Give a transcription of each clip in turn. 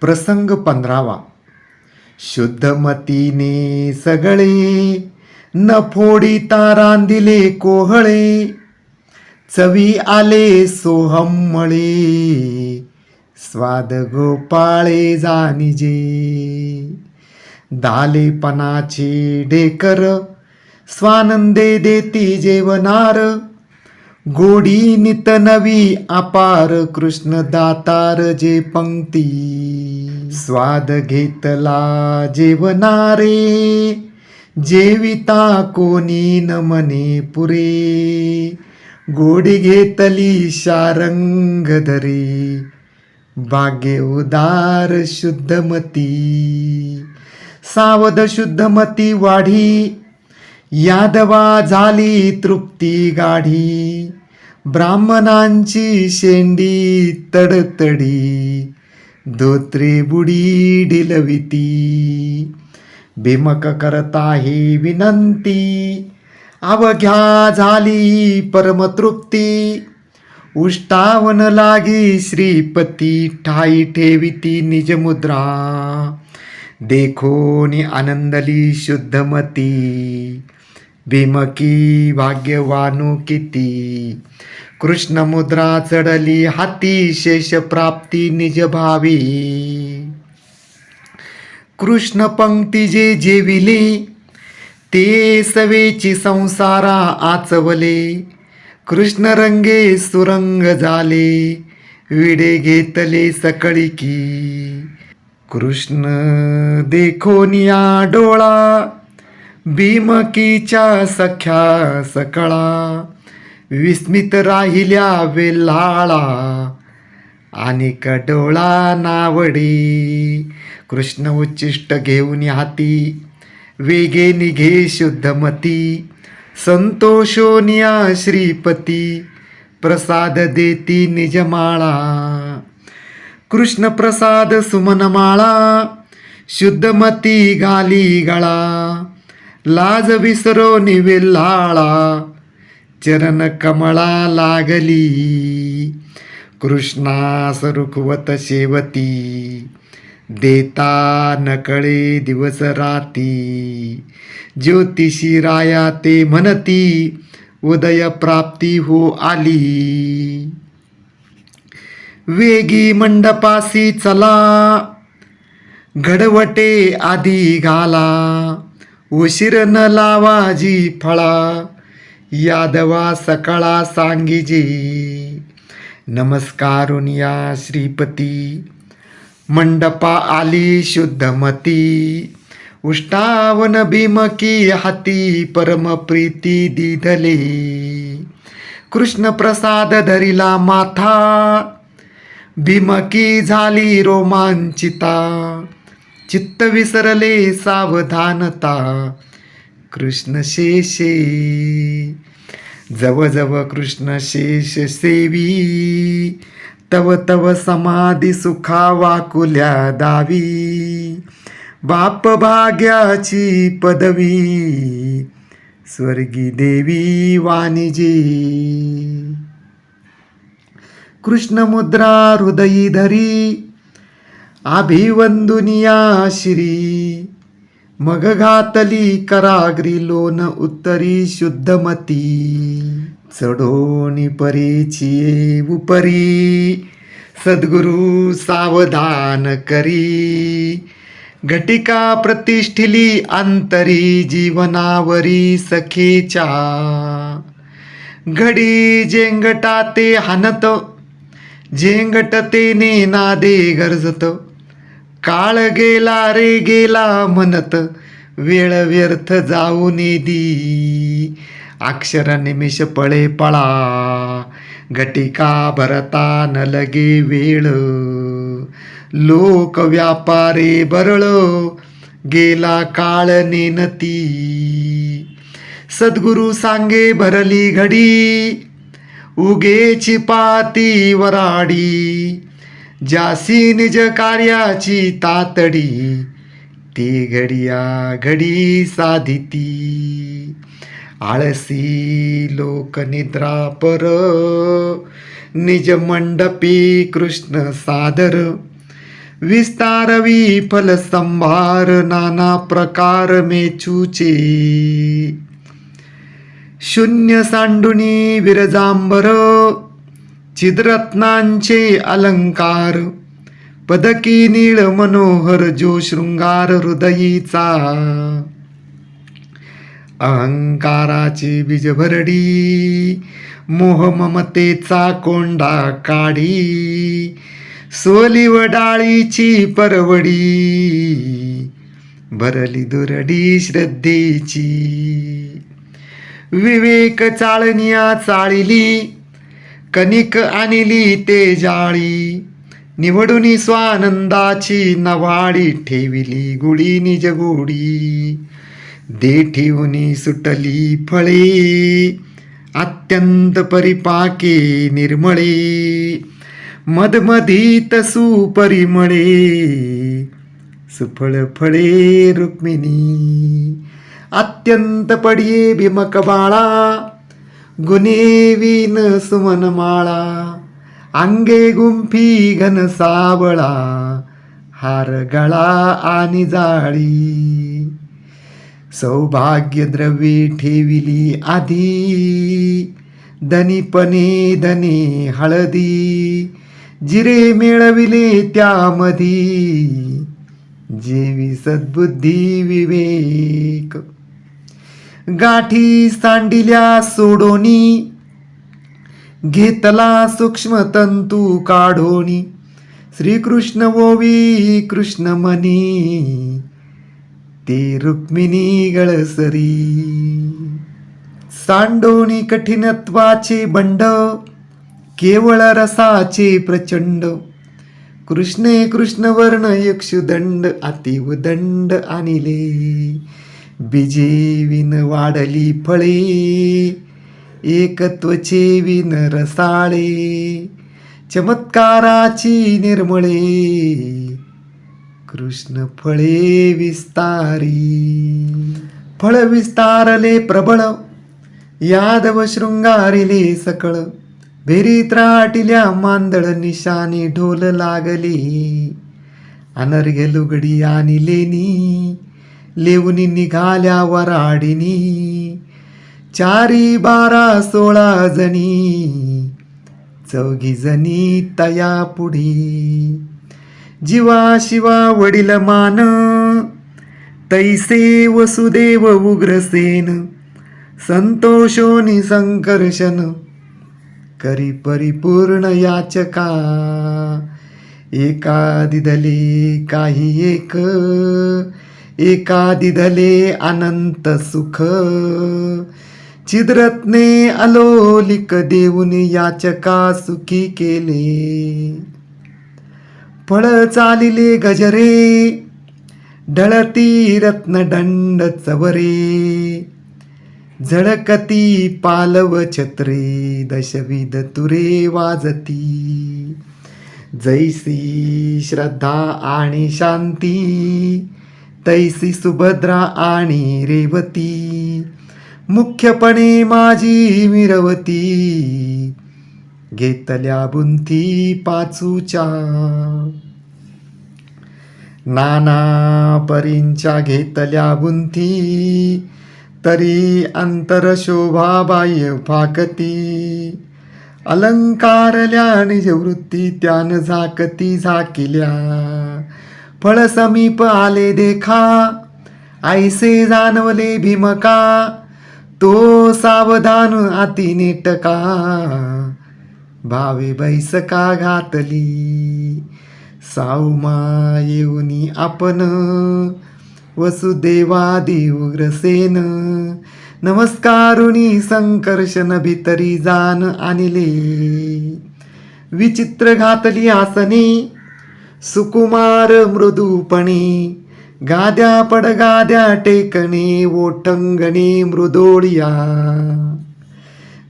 प्रसंग पंधरावा. शुद्धमतीने सगळे न फोडिता रांदिले कोहळे. चवी आले सोहम्मळे स्वाद गोपाळे जानिजे दालेपणाचे डेकर स्वानंदे देती जेवनार गोडी नित नवी अपार कृष्ण दातार जे पंक्ती. स्वाद घेतला जेवणारे जेविता कोणी न मने पुरे. गोडी घेतली शारंग धरे भाग्य उदार शुद्धमती. सावध शुद्धमती वाढी यादवा झाली तृप्ती गाढी. ब्राह्मणांची शेंडी तडतडी. धोत्रे बुडी डिलविती. भीमक करता ही विनंती. अवघ्या झाली परमतृप्ती. उष्टावन लागी श्रीपती ठाई ठेविती निजमुद्रा. देखोनी आनंदली शुद्धमती. भीमकी भाग्यवानु किती? कृष्ण मुद्रा चढली हाती शेष प्राप्ती निज भावी कृष्ण पंक्ती जे जेविले ते सवेची संसारा आचवले. कृष्ण रंगे सुरंग झाले विडे घेतले सकळी की. कृष्ण देखोनिया डोळा भीमकीच्या सख्या सकळा विस्मित राहिल्या वेल्हाळा. आणि कडोळा नावडी कृष्ण उच्चिष्ट घेऊन हाती वेगे निघे शुद्धमती संतोषोनिया श्रीपती प्रसाद देती निजमाळा. कृष्ण प्रसाद सुमनमाळा शुद्धमती गाली गळा. लाज विसरो निवेल्हाळा चरण कमळा लागली. कृष्णास रुखवत शेवती देता नकळे दिवस राती. ज्योतिषी राया ते म्हणती उदय प्राप्ती हो आली. वेगी मंडपासी चला घडवटे आधी घाला. उशीर न लावाजी फळा यादवा सकाळा सांगिजी नमस्कारून या श्रीपती मंडपा आली शुद्धमती उष्टावन भीमकी हाती परमप्रीती दिधले कृष्ण प्रसाद धरिला माथा भीमकी झाली रोमांचिता चित्त विसरले सावधानता. कृष्ण शेषे. जवजव कृष्ण शेष सेवी. तव तव समाधी सुखा वाकुल्या दावी. बाप भाग्याची पदवी. स्वर्गी देवी वाणिजी. कृष्ण मुद्रा हृदयी धरी. अभिवंदुनिया श्री मग घातली कराग्री लोन उत्तरी शुद्धमती चढोनी परीची उपरी सद्गुरु सावधान करी घटिका प्रतिष्ठिली अंतरी जीवनावरी सखेच्या घडी जेंगटा ते हानत झेंगटतेने नादे गरजत काळ गेला रे गेला म्हणत वेळ व्यर्थ जाऊ दी अक्षर निमिष पळे पळा घटिका भरता न लगे वेळ. लोक व्यापारे बरळ गेला काळ नेनती. सद्गुरु सांगे भरली घडी उगेची पाती वराडी. जासी निज कार्याची तातडी ती घडिया घडी साधिती आळसी लोक निद्रा पर निज मंडपी कृष्ण सादर विस्तारवी फल संभार नाना प्रकार मेचूचे शून्य सांडुनी विरजांबर चिद्रत्नांचे अलंकार. पदकी नीळ मनोहर जो शृंगार हृदयीचा. अहंकाराची बीजभरडी मोहममतेचा मोह ममतेचा कोंडा काढी सोलिव डाळीची परवडी भरली दुरडी श्रद्धेची. विवेक चाळनिया चाळिली कणिक आणली ते जाळी. निवडून स्वानंदाची नवाडी ठेविली गुळी निज गोडी दे ठेवून सुटली फळे. अत्यंत परिपाके निर्मळे. मधमधीत सुपरिमळे. सुफळ फळे रुक्मिणी. अत्यंत पडिये भीमक बाळा गुनेवीन सुमनमाळा सुमन माळा अंगे गुंफी घन सावळा हार गळा आणि जाळी सौभाग्य द्रव्ये ठेविली आधी धनीपणे धने हळदी जिरे मिळविले त्यामधी जेवी सद्बुद्धी विवेक गाठी सांडिल्या सोडोनी. घेतला सूक्ष्म तंतू काढोनी. श्रीकृष्ण ओवी कृष्ण मनी. ते रुक्मिणी गळसरी. सांडोनी कठीणत्वाचे बंड केवळ रसाचे प्रचंड. कृष्णे कृष्णवर्ण यक्षुदंड अतिवदंड आणिले. बीजे विन वाढली फळे एकत्वचे विन रसाळे चमत्काराची निर्मळे कृष्ण फळे विस्तारी. फळ विस्तारले प्रबळ यादव शृंगारिले सकळ भेरी त्राटिल्या मांदळ निशाने ढोल लागली. अनर्घ्य लुगडी आणि लेणी लेवनी निघाल्या वराडिनी. चारी बारा सोळा जणी. चौघी जणी तया पुढी. जीवा शिवा वडील मान. तैसे वसुदेव उग्रसेन संतोषोनी संकर्षण करी परिपूर्ण याचका. एका दिदले काही एक. एका दिदले अनंत सुख. चिद्रत्ने अलोलिक देऊन याचका सुखी केले. फळ चालिले गजरे ढळती रत्नदंड चवरे. झळकती पालव छत्रे दशविध तुरे वाजती. जैसी श्रद्धा आणि शांती. तैसी सुभद्रा आणि रेवती. मुख्यपणे माझी मिरवती. घेतल्या बुंथी पाचूच्या. नाना परींच्या घेतल्या बुंथी. तरी अंतर शोभा फाकती अलंकारल्या निजवृत्ती त्यान झाकती झाकिल्या. फळ समीप आले देखा. ऐसे जाणवले भीमका. तो सावधान अति टका भावे बैसका घातली. साऊमा येऊनी आपण. वसुदेवा देवग्रसेन नमस्कारुणी संकर्षण भितरी जान आणले. विचित्र घातली आसनी. सुकुमार मृदूपणे गाद्या पडगाद्या टेकणे ओठंगणे मृदोळिया.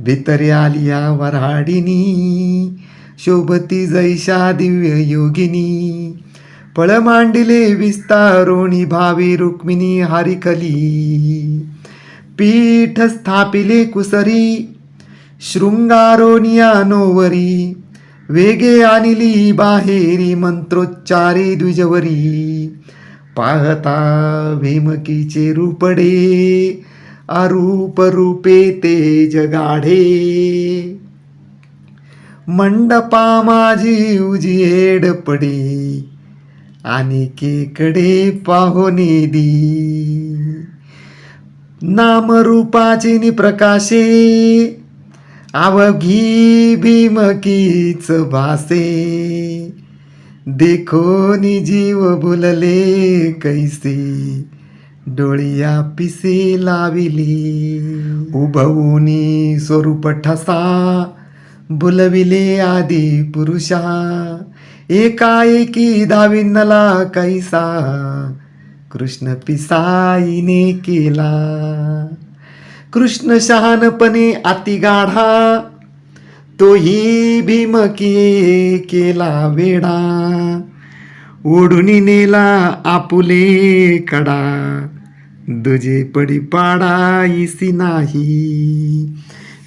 भितरी आलिया वराडिनी शोभती जैशा दिव्य योगिनी. फळ मांडिले विस्तारोणी भावी रुक्मिणी हारिकली. पीठ स्थापिले कुसरी शृंगारोनिया नोवरी. वेगे आणली बाहेरी मंत्रोच्चारे द्विजवरी. पाहता भीमकीचे रूपडे अरूप रूपे तेज गाढे. मंडपा माझी उजेड पडे आणि केकडे पाहोने दी नामरूपाची नि प्रकाशे अवघी भीमकीच भासे देखो नि जीव बुलले कैसे. डोळिया पिसे लाविली. उभवूनी स्वरूप ठसा. बुलविले आदि पुरुषा. एकाएकी दाविनला कैसा. कृष्ण पिसाईने केला. कृष्ण शहानपणे अतिगाढा तोही भीमकी केला वेडा ओढून नेला आपुले कडा दुजे पडी पाडाईसी नाही.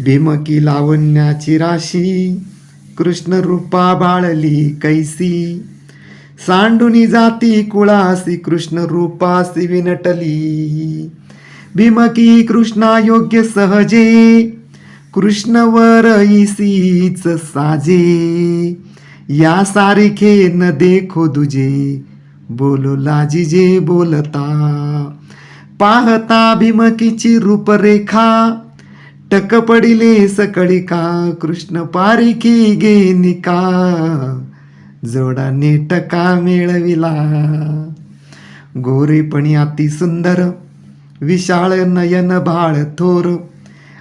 भीमकी लावण्याची राशी कृष्ण रूपा बाळली कैसी. सांडुनी जाती कुळासी कृष्ण रूपासी विनटली. भीमकी कृष्णा योग्य सहजे कृष्णवर ईसीच साजे. या सारखे न देखो दुजे बोलो लाजिजे बोलता. पाहता भीमकीची रूपरेखा टक पडिले सकळिका कृष्ण पारिखी गेनिका जोडा नेटका मिळविला. गोरेपणी अति सुंदर विशाळ नयन भाळ थोर.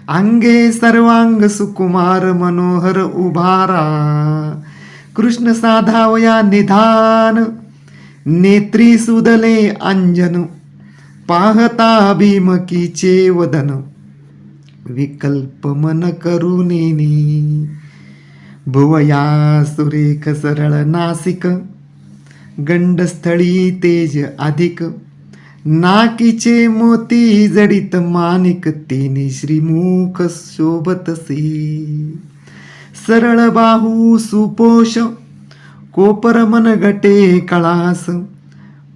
अंगे सर्वांग सुकुमार मनोहर उभारा. कृष्ण साधावया निधान. नेत्री सुदले अंजन. पाहता भीमकीचे वदन. विकल्प मन करुनेनी. भुवया सुरेख सरळ नासिक. गंडस्थळी तेज अधिक. नाकीचे मोती जडित मानिक तेने श्रीमुख शोभतसी सरळ बाहू सुपोष कोपर मन गटे कळास.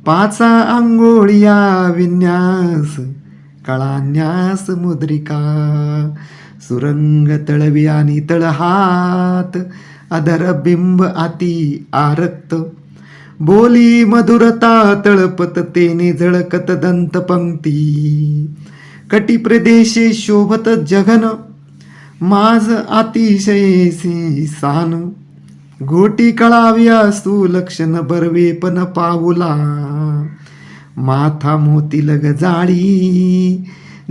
पाचा आंघोळिया विन्यास कळान्यास मुद्रिका. सुरंग तळवी आणि तळहात अधर बिंब अति आरक्त. बोली मधुरता तळपत तेने झळकत दंत पंक्ती. कटी प्रदेशे शोभत जगन माझ अतिशयेसी सान. गोटी कळाव्या सुलक्षण बरवे पण पाऊला. माथा मोती लग जाळी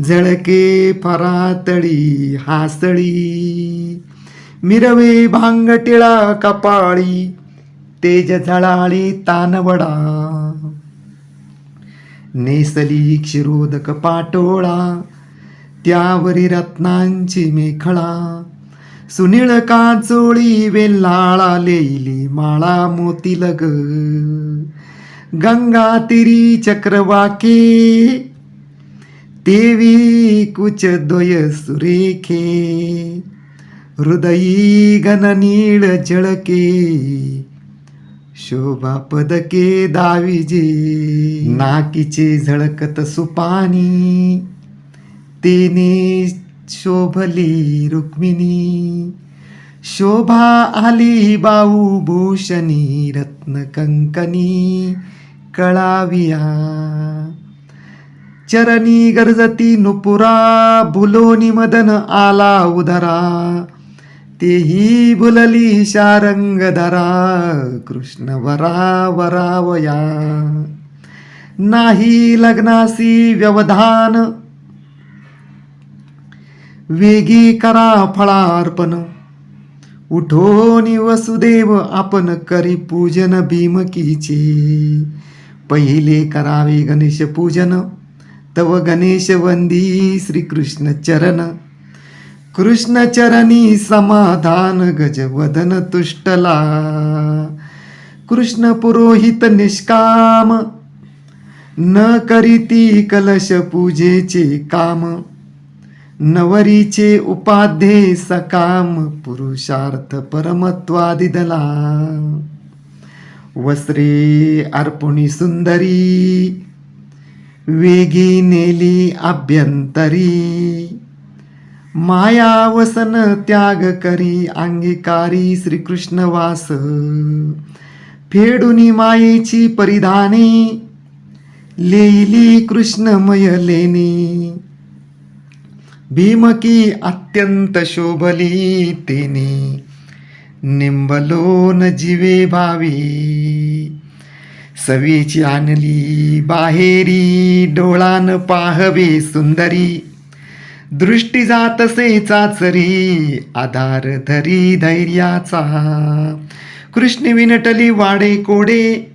झळके फरातळी हासळी. मिरवे भांगटिळा कपाळी तेज झळाळी तानवडा. नेसली क्षिरोदक पाटोळा त्यावरी रत्नांची मेखळा. सुनीळ काचोळी वेल्लाळा लेली माळा मोती लग. गंगा तिरी चक्रवाके देवी कुच द्वय सुरेखे. हृदयी गणनीळ झळके शोभा पदके दाविजे. नाकीचे झळकत सुपानी तेने शोभली रुक्मिणी. शोभा आली बाऊ भूषणी रत्न कंकनी कळाविया. चरणी गरजती नुपुरा भुलोनी मदन आला उदरा तेही भुलली शारंगधरा कृष्ण वरा वरावया. नाही लग्नासी व्यवधान वेगी करा फळार्पण. उठोनी वसुदेव आपण करी पूजन भीमकीचे. पहिले करावे गणेश पूजन तव गणेश वंदी श्रीकृष्ण चरण. कृष्णचरणी समाधान गजवदन तुष्टला। कृष्ण पुरोहित निष्काम। न करीती कलश पूजेचे काम। नवरीचे उपाध्ये सकाम पुरुषार्थ परमत्वादिदला। वस्त्रे अर्पुणी सुंदरी। वेगी नेली अभ्यंतरी। मायावसन त्याग करी अंगीकारी श्रीकृष्ण वास फेडुनी मायेची परिधाने लेली कृष्णमय लेणी. भीमकी अत्यंत शोभली तेने निंबलोन जीवे भावी. सवीची आणली बाहेरी डोळान पाहवे सुंदरी. दृष्टी जातसे चाचरी आधार धरी धैर्याचा. कृष्ण विनटली वाडे कोडे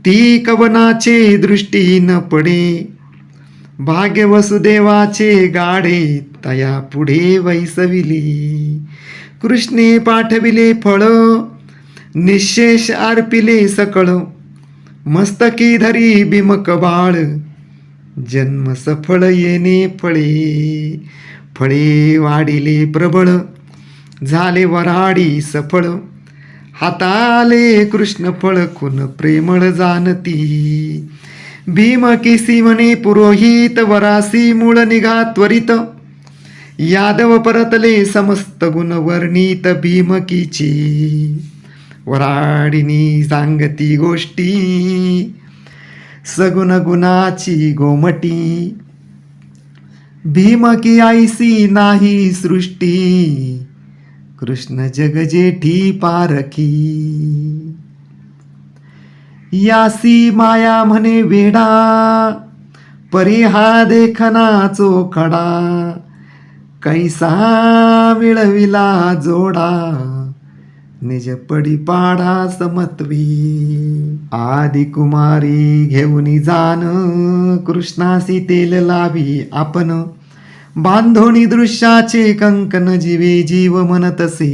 ती कवनाचे दृष्टी न पडे. भाग्य वसुदेवाचे गाडे तया पुढे वैसविली. कृष्णे पाठविले फळ निशेष अर्पिले सकळ. मस्तकी धरी बिमक बाळ जन्म सफळ येणे फळे. फळे वाढिले प्रबळ झाले वराडी सफळ. हाताले कृष्ण फळ खुन प्रेमळ जाणती. भीम केसी म्हणे पुरोहित वरासी मूळ निघा त्वरित. यादव परतले समस्त गुण वर्णित भीमकीची वराडिनी सांगती गोष्टी. सगुण गुणाची गोमटी. भीमकी आईसी नाही सृष्टी. कृष्ण जग जेठी पारखी. यासी माया म्हणे वेडा परी हा देखना चोखडा कैसा मिळविला जोडा. निज पडी पाडा समत्वी. आदि कुमारी घेऊन जाण कृष्णासी तेल लावी आपण. बांधोणी दृश्याचे कंकन जीवे जीव म्हणतसे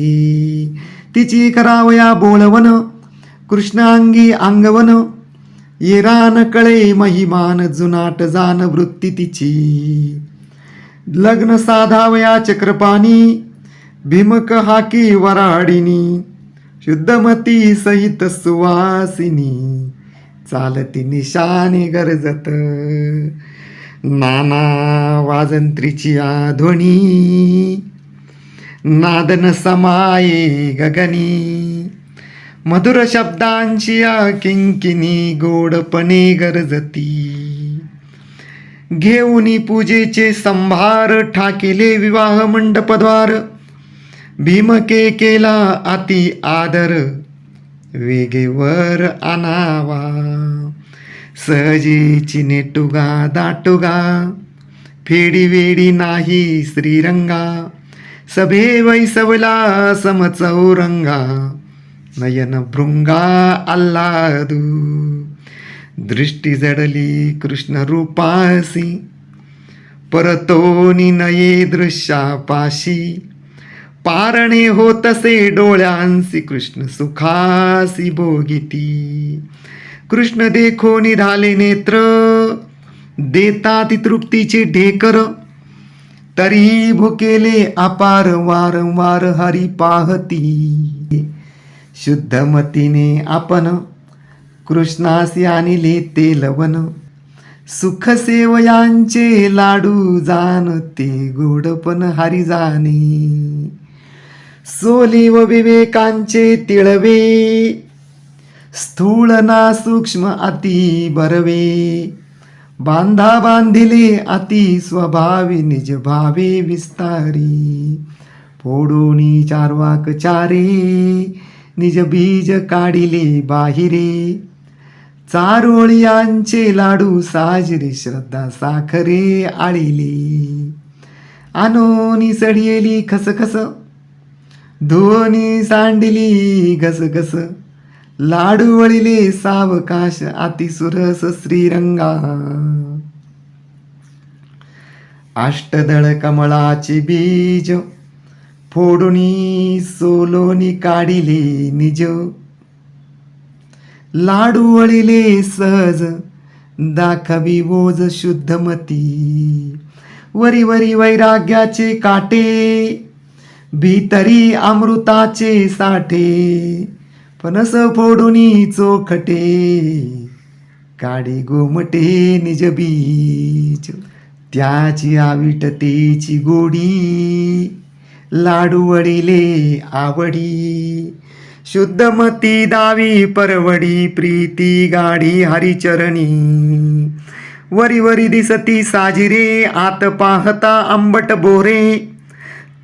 तिची करावया बोलवन कृष्णांगी अंगवन. येरान कळे महिमान जुनाट जान वृत्ती तिची. लग्न साधावया चक्रपाणी भीमक हाकी वराडिनी. शुद्धमती सहित सुवासिनी चालती निशाने गरजत. नाना वाजंत्रीची ध्वनी नादन समाये गगनी. मधुर शब्दांची या किंकिनी गोडपणे गरजती. घेऊनी पूजेचे संभार ठाकिले विवाह मंडपद्वार. भीमके केला अति आदर. वेगेवर आणावा. सहजीची नेटुगा दाटुगा. फेडी वेडी नाही श्रीरंगा. सभे वैसवला समचौरंगा. नयन भृंगा आल्हादू. दृष्टी जडली कृष्ण रूपासी परतोनी नये दृश्यापाशी. पारणे होतसे डोळ्यांसी कृष्ण सुखासी भोगिती. कृष्ण देखो निधाले नेत्र देतात तृप्तीचे ढेकर. तरी भुकेले अपार वारंवार हरी पाहती. शुद्धमतीने आपण कृष्णासी आणले ते लवन सुखसेवयांचे लाडू लाडू जाणते गोडपण हरी जाणे. सोली व विवेकांचे तिळवे. स्थूळ ना सूक्ष्म अति बरवे. बांधा बांधिले अति स्वभावी निज भावे विस्तारी. फोडोनी चारवाक चारे निज बीज काढिले बाहिरे. चारोळियांचे लाडू साजरे श्रद्धा साखरे आळिले. आनोनी सडियेली खसखस धोनी सांडली घसघस लाडू वळिले सावकाश अतिसुरस श्रीरंगा. अष्टदळ कमळाचे बीज फोडुनी सोलोनी काढिले निज. लाडू वळिले सहज दाखवी ओज शुद्धमती. वरी वरी वैराग्याचे काटे भीतरी अमृताचे साठे फणस फोडून चोखटे काडी गोमटे निज बीच त्याची आविटतेची गोडी लाडू वडिले आवडी शुद्धमती दावी परवडी प्रीती गाडी हरिचरणी. वरी वरी दिसती साजिरे आत पाहता आंबट बोरे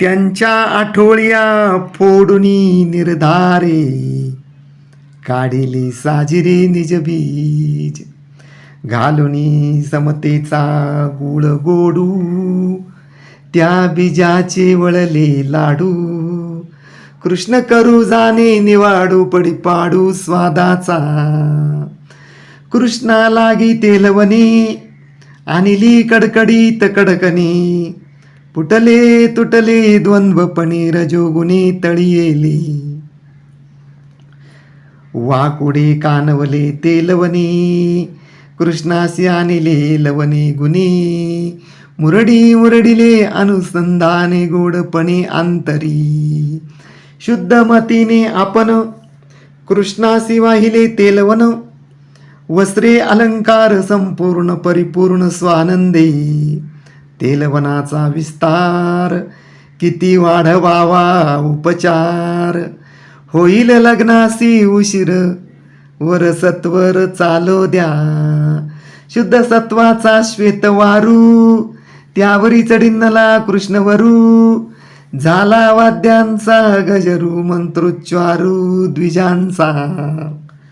त्यांच्या आठोळ्या फोडुनी निर्धारे काढिली साजिरी निज बीज. घालुनी समतेचा गुळ गोडू त्या बीजाचे वळले लाडू. कृष्ण करू जाणे निवाडू पडी पाडू स्वादाचा. कृष्णा लागी तेलवने आणली कडकडीत कडकणी. फुटले तुटले द्वंद्वपणे रजोगुणे तळियेली वाकुडे कानवले तेलवने कृष्णासी आणले लवणे गुणे मुरडी मुरडिले अनुसंधाने गोडपणे अंतरी शुद्ध मतीने आपण कृष्णासी वाहिले तेलवन वस्त्रे अलंकार संपूर्ण परिपूर्ण स्वानंदे तेलवनाचा विस्तार. किती वाढवावा उपचार. होईल लग्नासी उशीर. वर सत्वर चालो द्या. शुद्ध सत्वाचा श्वेत वारू. त्यावरी चढिन्नला कृष्णवरू. झाला वाद्यांचा गजरू मंत्रोच्चारू द्विजांचा.